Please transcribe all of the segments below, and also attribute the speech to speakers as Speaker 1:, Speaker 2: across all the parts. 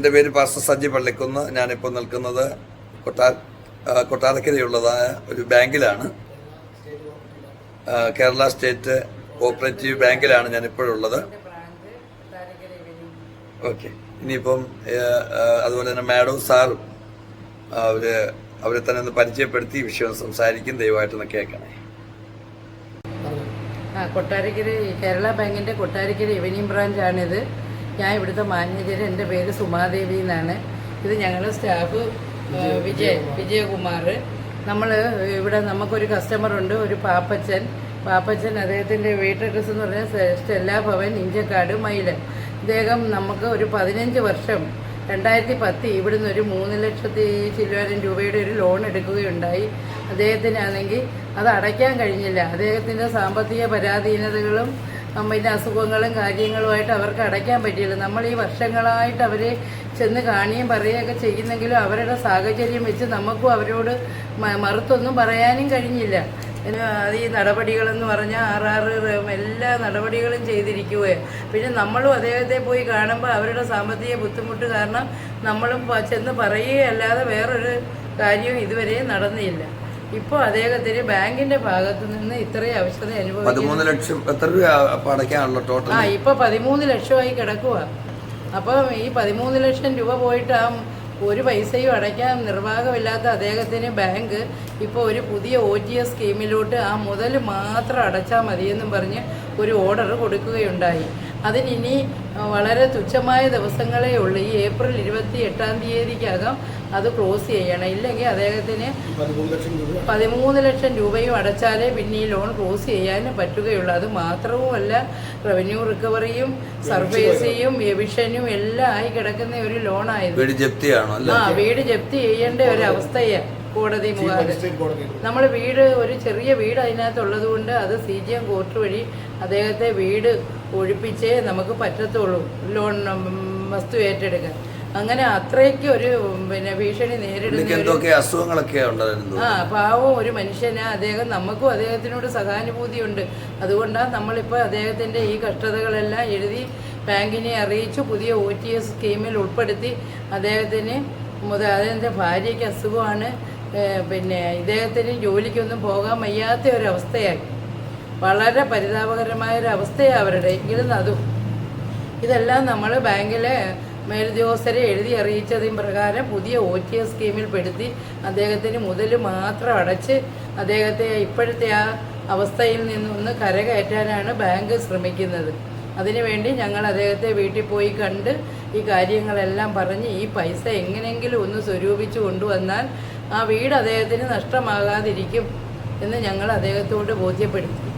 Speaker 1: എന്റെ പേര് പാസ്റ്റർ സജി പള്ളിക്കുന്ന്. ഞാനിപ്പോൾ നിൽക്കുന്നത് കൊട്ടാ കൊട്ടാരക്കരയുള്ളതായ ഒരു ബാങ്കിലാണ്. കേരള സ്റ്റേറ്റ് കോപ്പറേറ്റീവ് ബാങ്കിലാണ് ഞാനിപ്പോഴുള്ളത്. ഓക്കെ. ഇനിയിപ്പം അതുപോലെ തന്നെ മാഡം സാറും അവർ അവരെ തന്നെ ഒന്ന് പരിചയപ്പെടുത്തി വിഷയം സംസാരിക്കും. ദയവായിട്ടൊന്ന് കേൾക്കണേ.
Speaker 2: കൊട്ടാരക്കര കേരള ബാങ്കിന്റെ കൊട്ടാരക്കര റവന്യൂ ബ്രാഞ്ചാണിത്. ഞാൻ ഇവിടുത്തെ മാനേജർ എന്റെ പേര് സുമാദേവി എന്നാണ്. ഇത് ഞങ്ങളുടെ സ്റ്റാഫ് വിജയ് വിജയകുമാർ. നമ്മൾ ഇവിടെ നമുക്കൊരു കസ്റ്റമർ ഉണ്ട് ഒരു പാപ്പച്ചൻ. പാപ്പച്ചൻ അദ്ദേഹത്തിന്റെ വീട്ട് അഡ്രസ്സ് എന്ന് പറഞ്ഞാൽ സ്റ്റെല്ലാ ഭവൻ ഇഞ്ചക്കാട് മയിൽ ഇദ്ദേഹം നമുക്ക് ഒരു പതിനഞ്ച് വർഷം രണ്ടായിരത്തി പത്ത് ഇവിടുന്ന് ഒരു മൂന്ന് ലക്ഷത്തി ചില്ലുവാരം രൂപയുടെ ഒരു ലോൺ എടുക്കുകയുണ്ടായി. അദ്ദേഹത്തിനാണെങ്കിൽ അത് അടയ്ക്കാൻ കഴിഞ്ഞില്ല. അദ്ദേഹത്തിന്റെ സാമ്പത്തിക പരാധീനതകളും പിന്നെ അസുഖങ്ങളും കാര്യങ്ങളുമായിട്ട് അവർക്ക് അടയ്ക്കാൻ പറ്റിയില്ല. നമ്മൾ ഈ വർഷങ്ങളായിട്ട് അവരെ ചെന്ന് കാണുകയും പറയുകയൊക്കെ ചെയ്യുന്നെങ്കിലും അവരുടെ സാഹചര്യം വെച്ച് നമുക്കും അവരോട് മറുത്തൊന്നും പറയാനും കഴിഞ്ഞില്ല. ഈ നടപടികളെന്ന് പറഞ്ഞാൽ ആറാറ് എല്ലാ നടപടികളും ചെയ്തിരിക്കുകയാണ് പിന്നെ നമ്മളും അദ്ദേഹത്തെ പോയി കാണുമ്പോൾ അവരുടെ സാമ്പത്തിക ബുദ്ധിമുട്ട് കാരണം നമ്മളും ചെന്ന് പറയുകയല്ലാതെ വേറൊരു കാര്യവും ഇതുവരെ നടന്നില്ല. ഇപ്പോൾ അദ്ദേഹത്തിന് ബാങ്കിന്റെ ഭാഗത്തു നിന്ന് ഇത്രയും അവശത
Speaker 1: അനുഭവം ലക്ഷം എത്ര രൂപ അടയ്ക്കാണല്ലോ ടോട്ടൽ
Speaker 2: ആ ഇപ്പൊ പതിമൂന്ന് ലക്ഷമായി കിടക്കുക അപ്പം ഈ പതിമൂന്ന് ലക്ഷം രൂപ പോയിട്ട് ആ ഒരു പൈസയും അടയ്ക്കാൻ നിർവാഹമില്ലാത്ത അദ്ദേഹത്തിന് ബാങ്ക് ഇപ്പോൾ ഒരു പുതിയ ഒ ടി എസ് സ്കീമിലോട്ട് ആ മുതൽ മാത്രം അടച്ചാൽ മതിയെന്നും പറഞ്ഞ് ഒരു ഓർഡർ കൊടുക്കുകയുണ്ടായി. അതിനിനി ആ, വളരെ തുച്ഛമായ ദിവസങ്ങളേ ഉള്ളൂ. ഈ ഏപ്രിൽ ഇരുപത്തി എട്ടാം തീയതിക്കകം അത് ക്ലോസ് ചെയ്യണം. ഇല്ലെങ്കിൽ അദ്ദേഹത്തിന്
Speaker 3: പതിമൂന്ന് ലക്ഷം
Speaker 2: രൂപയും അടച്ചാലേ പിന്നെ ഈ ലോൺ ക്ലോസ് ചെയ്യാനും പറ്റുകയുള്ളൂ. അത് മാത്രവുമല്ല റവന്യൂ റിക്കവറിയും സർഫേസിയും എവിഷനും എല്ലാം ആയി കിടക്കുന്ന ഒരു ലോണായിരുന്നു
Speaker 1: വീട് ജപ്തിയാണോ അല്ലേ?
Speaker 2: ആ വീട് ജപ്തി ചെയ്യേണ്ട ഒരു അവസ്ഥയാണ് കോടതി മുഖാന്തരം. നമ്മൾ വീട് ഒരു ചെറിയ വീട് അതിനകത്തുള്ളത് കൊണ്ട് അത് സി ജി എം കോർട്ട് വഴി അദ്ദേഹത്തെ വീട് ഒഴിപ്പിച്ചേ നമുക്ക് പറ്റത്തുള്ളൂ. ലോൺ വസ്തു ഏറ്റെടുക്കാൻ. അങ്ങനെ അത്രയ്ക്ക് ഒരു പിന്നെ ഭീഷണി നേരിടുന്ന
Speaker 1: അസുഖങ്ങളൊക്കെ
Speaker 2: ആ പാവം ഒരു മനുഷ്യന് അദ്ദേഹം നമുക്കും അദ്ദേഹത്തിനോട് സഹാനുഭൂതിയുണ്ട്. അതുകൊണ്ടാണ് നമ്മളിപ്പോൾ അദ്ദേഹത്തിന്റെ ഈ കഷ്ടതകളെല്ലാം എഴുതി ബാങ്കിനെ അറിയിച്ചു പുതിയ ഒ ടി എസ് സ്കീമിൽ ഉൾപ്പെടുത്തി അദ്ദേഹത്തിന് മുതൽ അദ്ദേഹത്തിന്റെ ഭാര്യയ്ക്ക് അസുഖമാണ്. പിന്നെ ഇദ്ദേഹത്തിന് ജോലിക്കൊന്നും പോകാൻ വയ്യാത്ത ഒരവസ്ഥയായി വളരെ പരിതാപകരമായ ഒരു അവസ്ഥയാണ് അവരുടെ എങ്കിലും അതും. ഇതെല്ലാം നമ്മൾ ബാങ്കിലെ മേലുദ്യോഗസ്ഥരെ എഴുതി അറിയിച്ചതിന് പ്രകാരം പുതിയ ഒ ടി എസ് സ്കീമിൽ പെടുത്തി അദ്ദേഹത്തിന് മുതൽ മാത്രം അടച്ച് അദ്ദേഹത്തെ ഇപ്പോഴത്തെ ആ അവസ്ഥയിൽ നിന്നൊന്ന് കരകയറ്റാനാണ് ബാങ്ക് ശ്രമിക്കുന്നത്. അതിനുവേണ്ടി ഞങ്ങൾ അദ്ദേഹത്തെ വീട്ടിൽ പോയി കണ്ട് ഈ കാര്യങ്ങളെല്ലാം പറഞ്ഞ് ഈ പൈസ എങ്ങനെയെങ്കിലും ഒന്ന് സ്വരൂപിച്ച് കൊണ്ടുവന്നാൽ ആ വീട് അദ്ദേഹത്തിന് നഷ്ടമാകാതിരിക്കും എന്ന് ഞങ്ങൾ അദ്ദേഹത്തോട് ബോധ്യപ്പെടുത്തി.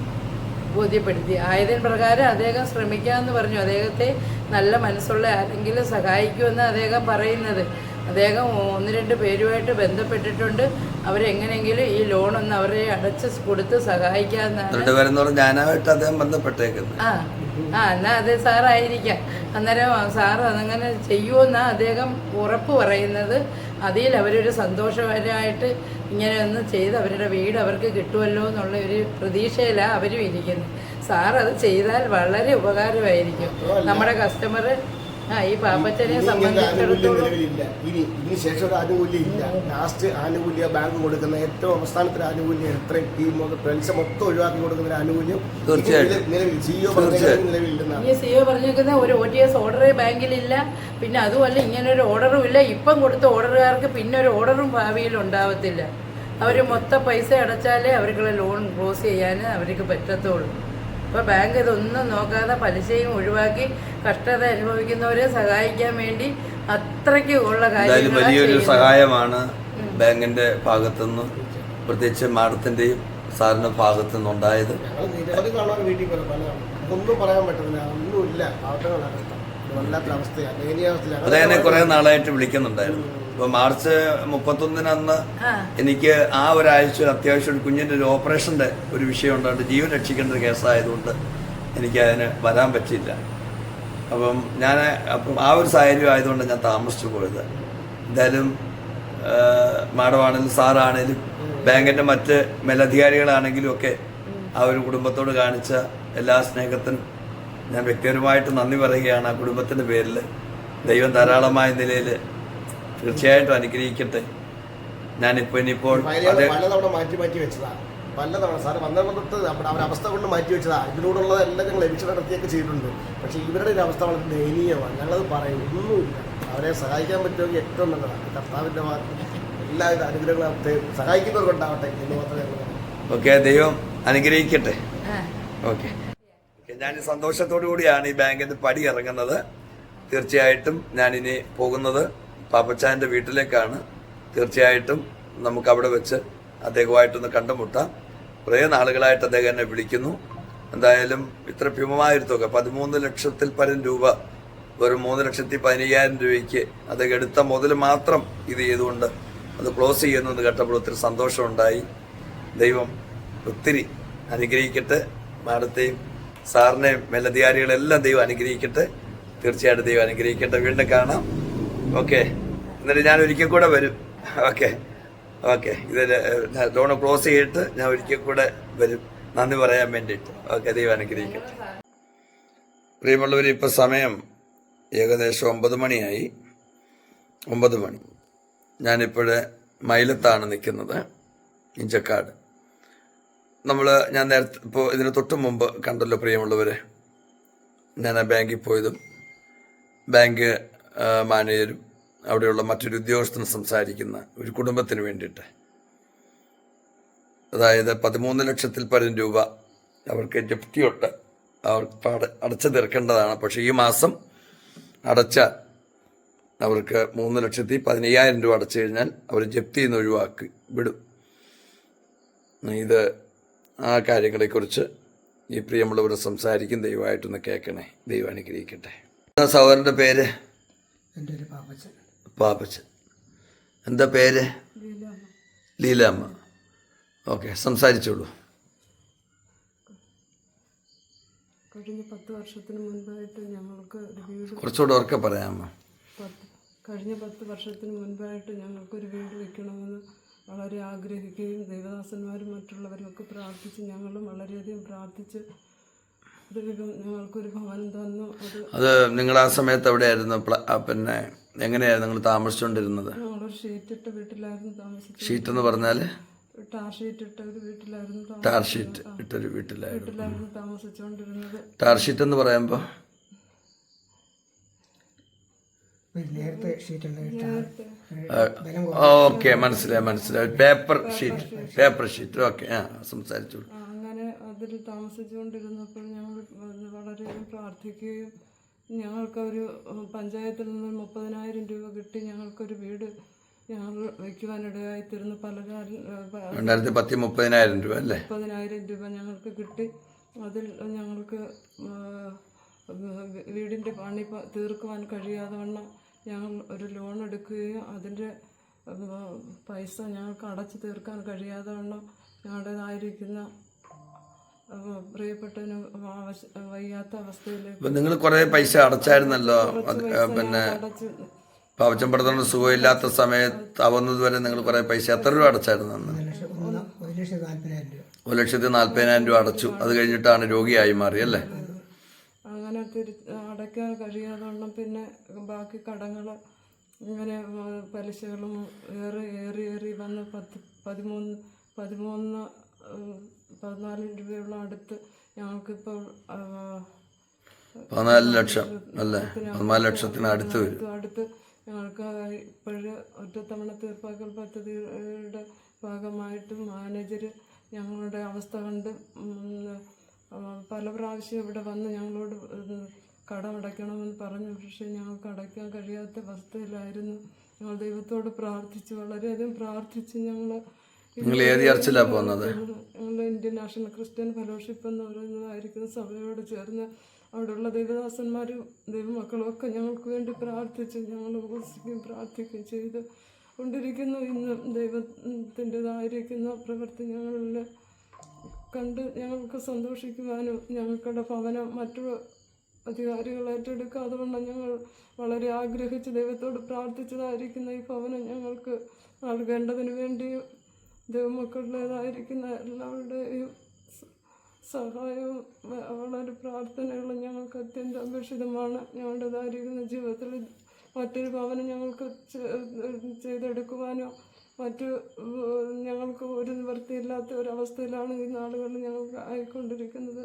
Speaker 2: ബോധ്യപ്പെടുത്തി. ആയതിന് പ്രകാരം അദ്ദേഹം ശ്രമിക്കാമെന്ന് പറഞ്ഞു. അദ്ദേഹത്തെ നല്ല മനസ്സുള്ള ആരെങ്കിലും സഹായിക്കുമെന്ന് അദ്ദേഹം പറയുന്നത്. അദ്ദേഹം ഒന്ന് രണ്ട് പേരുമായിട്ട് ബന്ധപ്പെട്ടിട്ടുണ്ട്. അവരെങ്ങനെയെങ്കിലും ഈ ലോൺ ഒന്ന് അവരെ അടച്ച് കൊടുത്ത് സഹായിക്കാമെന്നാണ്
Speaker 1: ഞാനായിട്ട് അദ്ദേഹം ബന്ധപ്പെട്ടേക്കുന്നത്
Speaker 2: ആ ആ എന്നാൽ അത് സാറായിരിക്കാം. അന്നേരം സാർ അതങ്ങനെ ചെയ്യുമെന്നാണ് അദ്ദേഹം ഉറപ്പ് പറയുന്നത്. അതിൽ അവരൊരു സന്തോഷകരമായിട്ട് ഇങ്ങനെ ഒന്ന് ചെയ്ത് അവരുടെ വീട് അവർക്ക് കിട്ടുമല്ലോ എന്നുള്ള ഒരു പ്രതീക്ഷയിലാണ് അവരും ഇരിക്കുന്നത് സാർ അത് ചെയ്താൽ വളരെ ഉപകാരമായിരിക്കും. നമ്മുടെ കസ്റ്റമർ ഈ പാപ്പച്ചനെ സംബന്ധിച്ചിടത്തോളം
Speaker 3: ഇനി ഇതിന് ശേഷം ഒരു ആനുകൂല്യം ഇല്ല. ലാസ്റ്റ് ആനുകൂല്യ ബാങ്ക് കൊടുക്കുന്ന ഏറ്റവും അവസാനത്തെ ആനുകൂല്യം എത്രയും ഈ പലിശ മൊത്തം ഒഴിവാക്കി കൊടുക്കുന്ന ഒരു ആനുകൂല്യം നിലവിൽ സിഇഒ. നിലവിലില്ലെന്നാണ്.
Speaker 2: ഈ സിഒ പറഞ്ഞേക്കുന്ന ഒരു ഒ ടി എസ് ഓർഡറേ ബാങ്കിലില്ല. പിന്നെ അതുമല്ല ഇങ്ങനെ ഒരു ഓർഡറും ഇല്ല. ഇപ്പം കൊടുത്ത ഓർഡറുകാർക്ക് പിന്നെ ഒരു ഓർഡറും ഭാവിയിൽ ഉണ്ടാവത്തില്ല. അവർ മൊത്തം പൈസ അടച്ചാലേ അവർക്കുള്ള ലോൺ ക്ലോസ് ചെയ്യാൻ അവർക്ക് പറ്റത്തുള്ളൂ. അപ്പോൾ ബാങ്ക് ഇതൊന്നും നോക്കാതെ പലിശയും ഒഴിവാക്കി കഷ്ടത അനുഭവിക്കുന്നവരെ സഹായിക്കാൻ വേണ്ടി അത്രയ്ക്ക് ഉള്ള കാര്യം
Speaker 1: വലിയൊരു സഹായമാണ് ബാങ്കിന്റെ ഭാഗത്തുനിന്ന്. പ്രത്യേകിച്ച് മാഡത്തിന്റെയും സാറിന്റെ ഭാഗത്തുനിന്ന്
Speaker 3: നിന്നുണ്ടായത് നിരവധി കാണാൻ വീട്ടിൽ പോലും പല ഒന്നും പറയാൻ പറ്റുന്നില്ല ഒന്നുമില്ല. വല്ലാത്ത അവസ്ഥയാണ്
Speaker 1: കുറെ നാളായിട്ട് വിളിക്കുന്നുണ്ടായിരുന്നു. ഇപ്പൊ മാർച്ച് മുപ്പത്തൊന്നിന് അന്ന് എനിക്ക് ആ ഒരാഴ്ച ഒരു അത്യാവശ്യം ഒരു കുഞ്ഞിന്റെ ഒരു ഓപ്പറേഷന്റെ ഒരു വിഷയം ഉണ്ടായിട്ട് ജീവൻ രക്ഷിക്കേണ്ട ഒരു കേസായതുകൊണ്ട് എനിക്ക് അതിന് വരാൻ പറ്റിയില്ല. അപ്പം ഞാൻ അപ്പം ആ ഒരു സാഹചര്യം ആയതുകൊണ്ട് ഞാൻ താമസിച്ചു പോയത്. എന്തായാലും മാഡമാണെങ്കിലും സാറാണേലും ബാങ്കിന്റെ മറ്റ് മേലധികാരികളാണെങ്കിലും ഒക്കെ ആ ഒരു കുടുംബത്തോട് കാണിച്ച എല്ലാ സ്നേഹത്തിനും ഞാൻ വ്യക്തിപരമായിട്ട് നന്ദി പറയുകയാണ് ആ കുടുംബത്തിന്റെ പേരിൽ ദൈവം ധാരാളമായ നിലയിൽ തീർച്ചയായിട്ടും അനുഗ്രഹിക്കട്ടെ. ഞാനിപ്പോൾ ഇനിയിപ്പോൾ
Speaker 3: പലതവണ മാറ്റി മാറ്റി വെച്ചതാ. പലതവണ സാറ് തൊട്ട് നമ്മുടെ അവരുടെ അവസ്ഥ കൊണ്ട് മാറ്റി വെച്ചതാ. ഇതിനോടുള്ളതെല്ലാം ഞങ്ങൾ ലഭിച്ചു നടത്തിയൊക്കെ ചെയ്തിട്ടുണ്ട്. പക്ഷേ ഇവരുടെ ഒരു അവസ്ഥ വളരെ ദയനീയമാണ്. ഞങ്ങളത് പറയും. ഒന്നുമില്ല. അവരെ സഹായിക്കാൻ പറ്റുമെങ്കിൽ ഏറ്റവും നല്ലതാണ്. കർത്താവിന്റെ ഭാഗത്ത് എല്ലാവിധ അനുഗ്രഹങ്ങളും സഹായിക്കുന്നവർക്കുണ്ടാവട്ടെ എന്ന് മാത്രമേ
Speaker 1: ഓക്കെ ദൈവം അനുഗ്രഹിക്കട്ടെ. ഓക്കെ. ഞാൻ സന്തോഷത്തോടു കൂടിയാണ് ഈ ബാങ്കിന്റെ പടി ഇറങ്ങുന്നത്. തീർച്ചയായിട്ടും ഞാനിനി പോകുന്നത്. പാപ്പച്ചാന്റെ വീട്ടിലേക്കാണ് തീർച്ചയായിട്ടും നമുക്ക് അവിടെ വെച്ച് അദ്ദേഹവുമായിട്ടൊന്ന് കണ്ടുമുട്ടാം. കുറേ നാളുകളായിട്ട് അദ്ദേഹം എന്നെ വിളിക്കുന്നു. എന്തായാലും ഇത്ര ഭീമമായൊരു തുക പതിമൂന്ന് ലക്ഷത്തിൽ പരം രൂപ ഒരു മൂന്ന് ലക്ഷത്തി പതിനയ്യായിരം രൂപയ്ക്ക് അദ്ദേഹം എടുത്ത മുതൽ മാത്രം ഇത് ചെയ്തുകൊണ്ട് അത് ക്ലോസ് ചെയ്യുന്നത് കേട്ടപ്പോൾ ഒത്തിരി സന്തോഷമുണ്ടായി. ദൈവം ഒത്തിരി അനുഗ്രഹിക്കട്ടെ. മാഡത്തെയും സാറിനെയും മേലധികാരികളെല്ലാം ദൈവം അനുഗ്രഹിക്കട്ടെ. തീർച്ചയായിട്ടും ദൈവം അനുഗ്രഹിക്കട്ടെ. വീണ്ടും കാണാം. ഓക്കെ എന്നിട്ട് ഞാൻ ഒരിക്കൽ കൂടെ വരും. ഓക്കെ. ഓക്കെ. ഇത് ലോൺ ക്ലോസ് ചെയ്തിട്ട് ഞാൻ ഒരിക്കൽ കൂടെ വരും. നന്ദി പറയാൻ വേണ്ടിയിട്ട്. ഓക്കെ ദൈവം അനുഗ്രഹിക്കട്ടെ. പ്രിയമുള്ളവർ ഇപ്പോൾ സമയം ഏകദേശം ഒമ്പത് മണിയായി. ഒമ്പത് മണി. ഞാനിപ്പോഴ് മൈലത്താണ് നിൽക്കുന്നത് ഇഞ്ചക്കാട്. നമ്മൾ ഞാൻ നേരത്തെ ഇപ്പോൾ ഇതിന് തൊട്ട് മുമ്പ് കണ്ടല്ലോ പ്രിയമുള്ളവരെ. ഞാൻ ആ ബാങ്കിൽ പോയതും ബാങ്ക് മാനേജരും അവിടെയുള്ള മറ്റൊരു ഉദ്യോഗസ്ഥൻ സംസാരിക്കുന്ന ഒരു കുടുംബത്തിന് വേണ്ടിയിട്ട്. അതായത് പതിമൂന്ന് ലക്ഷത്തിൽ പരം രൂപ അവർക്ക് ജപ്തിയൊട്ട് അവർക്ക് അടച്ചു തീർക്കേണ്ടതാണ്. പക്ഷേ ഈ മാസം അടച്ച അവർക്ക് മൂന്ന് ലക്ഷത്തി പതിനയ്യായിരം രൂപ അടച്ചു കഴിഞ്ഞാൽ അവർ ജപ്തി നിന്ന് ഒഴിവാക്കി വിടും. ഇത് ആ കാര്യങ്ങളെക്കുറിച്ച് ഈ പ്രിയമുള്ളവർ സംസാരിക്കും. ദൈവമായിട്ടൊന്ന് കേൾക്കണേ. ദൈവം അനുഗ്രഹിക്കട്ടെ. സഹോദരന്റെ പേര്?
Speaker 3: എന്റെ ഒരു പാപ്പച്ചൻ.
Speaker 1: പാപ്പച്ചൻ എന്താ പേര്? ലീലാമ്മ. ഓക്കെ സംസാരിച്ചോളൂ.
Speaker 4: കഴിഞ്ഞ പത്ത് വർഷത്തിന് മുൻപായിട്ട് ഞങ്ങൾക്ക് ഒരു വീട്
Speaker 1: കുറച്ചുകൂടെ ഉറക്കെ പറയാമോ
Speaker 4: കഴിഞ്ഞ പത്ത് വർഷത്തിന് മുൻപായിട്ട് ഞങ്ങൾക്കൊരു വീട് വെക്കണമെന്ന് വളരെ ആഗ്രഹിക്കുകയും ദേവദാസന്മാരും മറ്റുള്ളവരും ഒക്കെ പ്രാർത്ഥിച്ച് ഞങ്ങളും വളരെയധികം പ്രാർത്ഥിച്ച് ഞങ്ങൾക്കൊരു ഭവനം തന്നു. അത്
Speaker 1: നിങ്ങൾ ആ സമയത്ത് എവിടെയായിരുന്നു? പിന്നെ എങ്ങനെയായിരുന്നു നിങ്ങൾ താമസിച്ചുകൊണ്ടിരുന്നത്
Speaker 4: ഞങ്ങളൊരു ഷീറ്റിട്ട വീട്ടിലായിരുന്നു താമസിച്ചത്.
Speaker 1: ഷീറ്റ് എന്ന് പറഞ്ഞാൽ
Speaker 4: ടാർ ഷീറ്റ് ഇട്ട ഒരു വീട്ടിലായിരുന്നു
Speaker 1: ടാർ ഷീറ്റ് ഇട്ടൊരു വീട്ടിലായിരുന്നു.
Speaker 4: വീട്ടിലായിരുന്നു താമസിച്ചുകൊണ്ടിരുന്നത്
Speaker 1: ടാർ ഷീറ്റ് എന്ന് പറയുമ്പോൾ
Speaker 3: നേരത്തെ. ഷീറ്റ്
Speaker 1: ഓക്കെ മനസ്സിലായി മനസ്സിലായി. Paper sheet paper sheet. Okay ആ സംസാരിച്ചോളൂ.
Speaker 4: അങ്ങനെ അതിൽ താമസിച്ചുകൊണ്ടിരുന്നപ്പോൾ ഞങ്ങൾ വളരെയധികം പ്രാർത്ഥിക്കുകയും ഞങ്ങൾക്കൊരു ഒരു പഞ്ചായത്തിൽ നിന്ന് മുപ്പതിനായിരം രൂപ കിട്ടി ഞങ്ങൾക്കൊരു വീട് ഞങ്ങൾ വയ്ക്കുവാനിടയായി തീർന്നു പലരും
Speaker 1: രണ്ടായിരത്തി പത്തി മുപ്പതിനായിരം രൂപ അല്ലേ?
Speaker 4: മുപ്പതിനായിരം രൂപ ഞങ്ങൾക്ക് കിട്ടി. അതിൽ ഞങ്ങൾക്ക് വീടിന്റെ പണി തീർക്കുവാൻ കഴിയാതെ വണ്ണം ഞങ്ങൾ ഒരു ലോൺ എടുക്കുകയും അതിന്റെ പൈസ ഞങ്ങൾക്ക് അടച്ചു തീർക്കാൻ കഴിയാതെ വണ്ണം ഞങ്ങളുടേതായിരിക്കുന്ന ആ, വയ്യാത്ത അവസ്ഥയിലേക്ക്
Speaker 1: നിങ്ങൾ കുറെ പൈസ അടച്ചായിരുന്നല്ലോ? പിന്നെ
Speaker 4: പാവച്ചം
Speaker 1: പാവച്ചമ്പടത്തോണ്ട് സുഖമില്ലാത്ത സമയത്ത് ആവുന്നത് വരെ നിങ്ങൾ കുറെ പൈസ എത്ര രൂപ അടച്ചായിരുന്നു അന്ന്?
Speaker 3: ഒരു ലക്ഷത്തി
Speaker 1: നാല്പതിനായിരം രൂപ. അടച്ചു. അത് കഴിഞ്ഞിട്ടാണ് രോഗിയായി മാറി അല്ലേ?
Speaker 4: അങ്ങനെ അടയ്ക്കാൻ കഴിയാതെ പിന്നെ ബാക്കി കടങ്ങൾ ഇങ്ങനെ പലിശകളും ഏറി ഏറി ഏറി വന്ന് പത്ത് പതിമൂന്ന് പതിമൂന്ന് പതിനാല് രൂപയുള്ള അടുത്ത് ഞങ്ങൾക്കിപ്പോൾ
Speaker 1: പതിനാല് ലക്ഷം അല്ലേ? പതിനാല് ലക്ഷത്തിന് അടുത്ത് വരും.
Speaker 4: അടുത്ത് ഞങ്ങൾക്ക് ഇപ്പോഴ് ഒറ്റത്തവണ തീർപ്പാക്കൽ പദ്ധതിയുടെ ഭാഗമായിട്ട് മാനേജർ ഞങ്ങളുടെ അവസ്ഥ കണ്ട് പല പ്രാവശ്യം ഇവിടെ വന്ന് ഞങ്ങളോട് കടം കടമടയ്ക്കണമെന്ന് പറഞ്ഞു. പക്ഷേ ഞങ്ങൾക്ക് അടയ്ക്കാൻ കഴിയാത്ത അവസ്ഥയിലായിരുന്നു. ഞങ്ങൾ ദൈവത്തോട് പ്രാർത്ഥിച്ച് വളരെയധികം പ്രാർത്ഥിച്ച് ഞങ്ങൾ
Speaker 1: നിങ്ങൾ ഏത് ചർച്ചിലാണ് പോകുന്നത്?
Speaker 4: ഇന്ത്യൻ നാഷണൽ ക്രിസ്ത്യൻ ഫെലോഷിപ്പ് എന്ന് പറയുന്നതായിരിക്കുന്ന സഭയോട് ചേർന്ന് അവിടെയുള്ള ദൈവദാസന്മാരും ദൈവമക്കളും ഒക്കെ ഞങ്ങൾക്ക് വേണ്ടി പ്രാർത്ഥിച്ച് ഞങ്ങൾ ഉപസിക്കുകയും പ്രാർത്ഥിക്കുകയും ചെയ്ത് കൊണ്ടിരിക്കുന്നു. ഇന്ന് ദൈവത്തിന്റെതായിരിക്കുന്ന പ്രവൃത്തി ഞങ്ങളിൽ കണ്ട് ഞങ്ങൾക്ക് സന്തോഷിക്കുവാനും ഞങ്ങൾക്കുടെ ഭവനം മറ്റു അധികാരികൾ ഏറ്റെടുക്കാതെ കൊണ്ട് ഞങ്ങൾ വളരെ ആഗ്രഹിച്ച് ദൈവത്തോട് പ്രാർത്ഥിച്ചതായിരിക്കുന്ന ഈ ഭവനം ഞങ്ങൾക്ക് നൽകേണ്ടതിന് വേണ്ടിയും ദൈവമക്കളുടേതായിരിക്കുന്ന എല്ലാവരുടെയും സഹായവും അവളൊരു വളരെ പ്രാർത്ഥനകളും ഞങ്ങൾക്ക് അത്യന്തം അപേക്ഷിതമാണ് ഞങ്ങളുടേതായിരിക്കുന്ന ജീവിതത്തിൽ മറ്റൊരു ഭവനം ഞങ്ങൾക്ക് ചെയ്തെടുക്കുവാനോ മറ്റു ഞങ്ങൾക്ക് ഒരു നിവൃത്തിയില്ലാത്ത അവസ്ഥയിലാണ് ഈ നാളുകളിൽ ഞങ്ങൾ ആയിക്കൊണ്ടിരിക്കുന്നത്.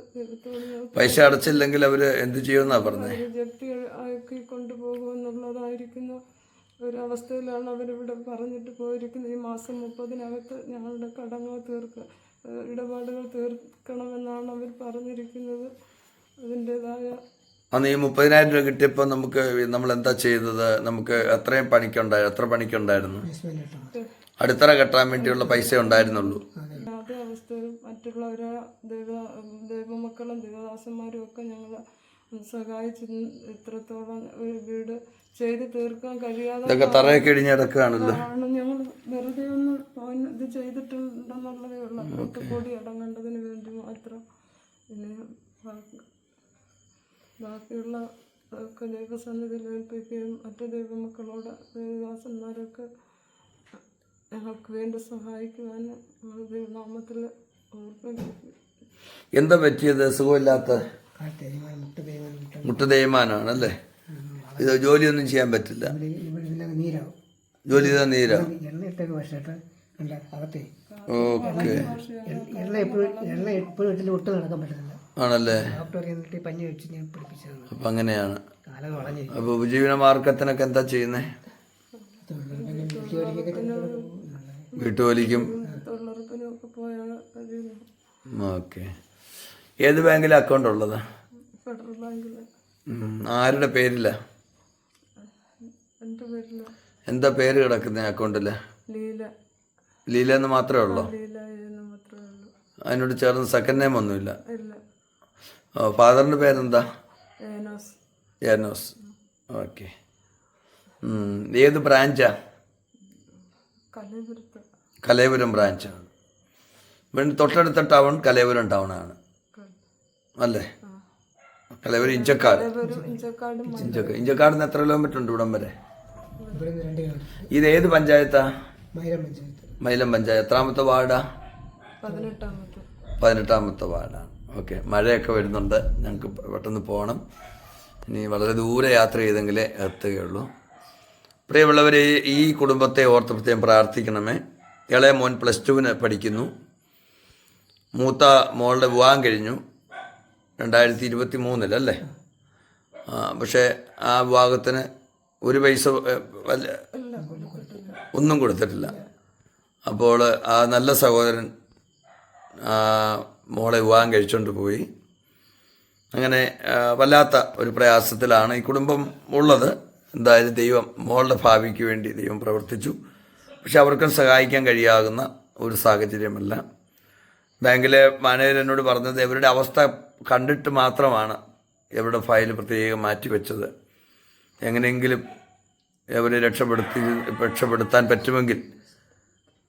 Speaker 1: പൈസ അടച്ചില്ലെങ്കിൽ അവർ എന്ത് ചെയ്യുമെന്നാണ് പറഞ്ഞത്
Speaker 4: ജപ്തി ആക്കി കൊണ്ടുപോകുമെന്നുള്ളതായിരിക്കുന്ന ഒരവസ്ഥയിലാണ് അവരിവിടെ പറഞ്ഞിട്ട് പോയിരിക്കുന്നത്. ഈ മാസം മുപ്പതിനകത്ത് ഞങ്ങളുടെ കടങ്ങൾ തീർക്ക ഏഹ് ഇടപാടുകൾ തീർക്കണമെന്നാണ് അവർ പറഞ്ഞിരിക്കുന്നത്. അതിന്റെതായ
Speaker 1: അന്ന് ഈ മുപ്പതിനായിരം രൂപ കിട്ടിയപ്പോൾ നമുക്ക് നമ്മൾ എന്താ ചെയ്തത്? നമുക്ക് എത്രയും പണിക്കുണ്ടായിരുന്നു എത്ര പണിക്കുണ്ടായിരുന്നു. അടിത്തറ കെട്ടാൻ വേണ്ടിയുള്ള പൈസ ഉണ്ടായിരുന്നുള്ളൂ.
Speaker 4: അതേ അവസ്ഥയിൽ മറ്റുള്ളവരെ ദൈവ ദൈവമക്കളും ദൈവദാസന്മാരും ഒക്കെ ഞങ്ങളെ സഹായിച്ച് ഇത്രത്തോളം ഒരു വീട് ചെയ്ത് തീർക്കാൻ കഴിയാതെ
Speaker 1: ഇതൊക്കെ തറയൊക്കെ ഇടിഞ്ഞ്
Speaker 4: ഞങ്ങൾ വെറുതെ ഒന്ന് ഇത് ചെയ്തിട്ടുണ്ടെന്നുള്ളതേ ഉള്ളൂ. ഒട്ട് കൂടി അടങ്ങേണ്ടതിന് വേണ്ടി മാത്രം പിന്നെ ബാക്കി- ബാക്കിയുള്ള ഒക്കെ ദൈവസന്നിധിയിൽ ഏൽപ്പിക്കുകയും മറ്റു ദൈവമക്കളോട് ദൈവദാസന്മാരൊക്കെ ഞങ്ങൾക്ക് വേണ്ടി സഹായിക്കുവാനും ദൈവനാമത്തിൽ ഓർപ്പിക്കും
Speaker 1: എന്താ പറ്റിയത്? സുഖമില്ലാത്ത മുട്ട തേയ്മാനാണ് അല്ലേ ഇത് ജോലിയൊന്നും ചെയ്യാൻ പറ്റില്ല. ജോലി ചെയ്താൽ നീരാ ഓക്കെ.
Speaker 5: എണ്ണ എപ്പോഴും എണ്ണ എപ്പോഴും വീട്ടിൽ ഒട്ടും നടക്കാൻ പറ്റുന്നില്ല
Speaker 1: ആണല്ലേ? അപ്പൊ അങ്ങനെയാണ്. അപ്പൊ ഉപജീവന മാർഗത്തിനൊക്കെ എന്താ ചെയ്യുന്നേ? വീട്ടുജോലിക്കും.
Speaker 4: കഴിയുന്നത്
Speaker 1: ഓക്കെ. ഏത് ബാങ്കിലാണ് അക്കൗണ്ട് ഉള്ളത്?
Speaker 4: ഫെഡറൽ
Speaker 1: ആരുടെ പേരില്ല
Speaker 4: പേരിൽ
Speaker 1: എന്താ പേര് കിടക്കുന്ന അക്കൗണ്ടിൽ
Speaker 4: ലീല.
Speaker 1: ലീല എന്ന് മാത്രമേ ഉള്ളൂ?
Speaker 4: ലീല എന്ന് മാത്രമേ ഉള്ളൂ.
Speaker 1: അതിനോട് ചേർന്ന് സെക്കൻഡ് നെയിം ഒന്നുമില്ല.
Speaker 4: ഇല്ല.
Speaker 1: ഫാദറിന്റെ പേരെന്താ?
Speaker 4: ഏനോസ്.
Speaker 1: ഓക്കെ. ഏത് ബ്രാഞ്ചാ
Speaker 4: കലപുരത്ത്.
Speaker 1: കലയപുരം ബ്രാഞ്ചാണ് തൊട്ടടുത്ത ടൗൺ കലയപുരം ടൗൺ അല്ലേ? അല്ലെ
Speaker 4: ഒരു ഇഞ്ചക്കാട്.
Speaker 1: ഇഞ്ചക്ക ഇഞ്ചക്കാട് നിന്ന് എത്ര കിലോമീറ്റർ ഉണ്ട് ഇവിടം വരെ? ഇത് ഏത് പഞ്ചായത്താ? മൈലം പഞ്ചായത്ത്. എത്രാമത്തെ വാർഡാ?
Speaker 4: പതിനെട്ടാമത്തെ
Speaker 1: വാർഡാണ് ഓക്കെ മഴയൊക്കെ വരുന്നുണ്ട്. ഞങ്ങൾക്ക് പെട്ടെന്ന് പോകണം ഇനി വളരെ ദൂരെ യാത്ര ചെയ്തെങ്കിലേ എത്തുകയുള്ളൂ. പ്രിയമുള്ളവരെ ഈ കുടുംബത്തെ ഓർത്ത് പ്രത്യേകം പ്രാർത്ഥിക്കണമേ. ഇളയ മോൻ പ്ലസ് ടുവിന് പഠിക്കുന്നു. മൂത്ത മോളുടെ വിവാഹം കഴിഞ്ഞു. രണ്ടായിരത്തി ഇരുപത്തി മൂന്നിലല്ലേ പക്ഷേ ആ വിഭാഗത്തിന് ഒരു പൈസ ഒന്നും കൊടുത്തിട്ടില്ല. അപ്പോൾ ആ നല്ല സഹോദരൻ മോളെ വിവാഹം കഴിച്ചുകൊണ്ട് പോയി. അങ്ങനെ വല്ലാത്ത ഒരു പ്രയാസത്തിലാണ് ഈ കുടുംബം ഉള്ളത്. എന്തായാലും ദൈവം മോളുടെ ഭാവിക്ക് വേണ്ടി ദൈവം പ്രവർത്തിച്ചു. പക്ഷെ അവർക്കും സഹായിക്കാൻ കഴിയാകുന്ന ഒരു സാഹചര്യമല്ല. ബാങ്കിലെ മാനേജർ എന്നോട് പറഞ്ഞത് ഇവരുടെ അവസ്ഥ കണ്ടിട്ട് മാത്രമാണ് ഇവരുടെ ഫയൽ പ്രത്യേകം മാറ്റി വെച്ചത്. എങ്ങനെയെങ്കിലും ഇവരെ രക്ഷപ്പെടുത്തി രക്ഷപ്പെടുത്താൻ പറ്റുമെങ്കിൽ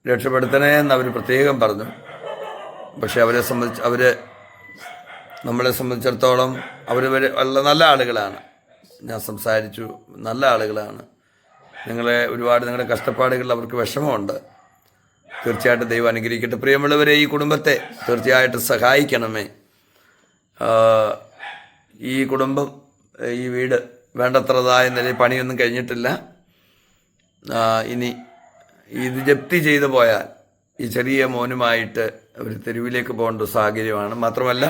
Speaker 1: രക്ഷപ്പെടുത്തണേ എന്ന് അവർ പ്രത്യേകം പറഞ്ഞു. പക്ഷെ അവരെ സംബന്ധിച്ച് അവർ നമ്മളെ സംബന്ധിച്ചിടത്തോളം അവർ വളരെ നല്ല ആളുകളാണ്. ഞാൻ സംസാരിച്ചു നല്ല ആളുകളാണ്. നിങ്ങളെ ഒരുപാട് നിങ്ങളുടെ കഷ്ടപ്പാടുകളിൽ അവർക്ക് വിഷമമുണ്ട്. തീർച്ചയായിട്ടും ദൈവം അനുഗ്രഹിക്കട്ടെ. പ്രിയമുള്ളവരെ ഈ കുടുംബത്തെ തീർച്ചയായിട്ടും സഹായിക്കണമേ. ഈ കുടുംബം ഈ വീട് വേണ്ടത്രതായ നിലയിൽ പണിയൊന്നും കഴിഞ്ഞിട്ടില്ല. ഇനി ഇത് ജപ്തി ചെയ്തു പോയാൽ ഈ ചെറിയ മോനുമായിട്ട് അവർ തെരുവിലേക്ക് പോകേണ്ട സാഹചര്യമാണ്. മാത്രമല്ല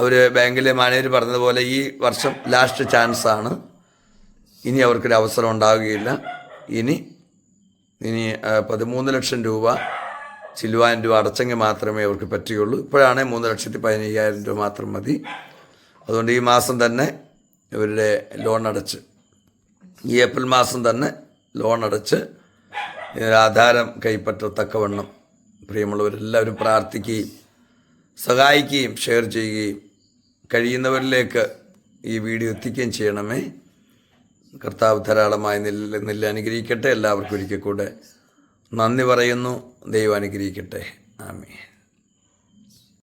Speaker 1: അവർ ബാങ്കിലെ മാനേജർ പറഞ്ഞതുപോലെ ഈ വർഷം ലാസ്റ്റ് ചാൻസ് ആണ് ഇനി അവർക്കൊരു അവസരം ഉണ്ടാവുകയില്ല. ഇനി ഇനി പതിമൂന്ന് ലക്ഷം രൂപ ചില്ലുവാൻ രൂപ അടച്ചെങ്കിൽ മാത്രമേ അവർക്ക് പറ്റുകയുള്ളൂ. ഇപ്പോഴാണ് മൂന്ന് ലക്ഷത്തി പതിനയ്യായിരം രൂപ മാത്രം മതി. അതുകൊണ്ട് ഈ മാസം തന്നെ ഇവരുടെ ലോൺ അടച്ച്. ഈ ഏപ്രിൽ മാസം തന്നെ ലോൺ അടച്ച് ആധാരം കൈപ്പറ്റത്തക്കവണ്ണം പ്രിയമുള്ളവരെല്ലാവരും പ്രാർത്ഥിക്കുകയും സഹായിക്കുകയും ഷെയർ ചെയ്യുകയും കഴിയുന്നവരിലേക്ക് ഈ വീഡിയോ എത്തിക്കുകയും ചെയ്യണമേ. കർത്താവ് ധാരാളമായി നില നില അനുഗ്രഹിക്കട്ടെ. എല്ലാവർക്കും ഒരിക്കൽ കൂടെ നന്ദി പറയുന്നു. ദൈവം അനുഗ്രഹിക്കട്ടെ. ആമേ